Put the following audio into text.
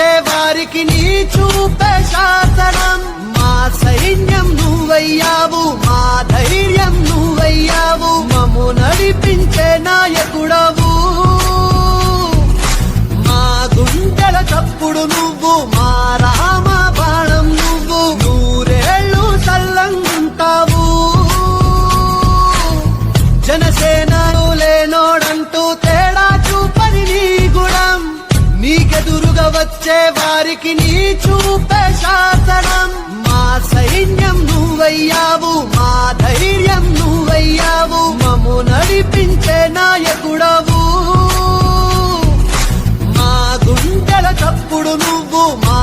వారికి నీ చూపే శాసనం. మా సైన్యం నువ్వయ్యావు మా ధైర్యం నువ్వయ్యావు. మము నడిపించే నాయకుడవు. మా గుండెల చప్పుడు నువ్వు మా రామ ఎదురుగా వచ్చే వారికి నీ చూపే శాసనం. మా సైన్యం నువ్వయ్యావు మా ధైర్యం నువ్వయ్యావు మము నడిపించే నాయకుడవు. మా గుండెల తప్పుడు నువ్వు మా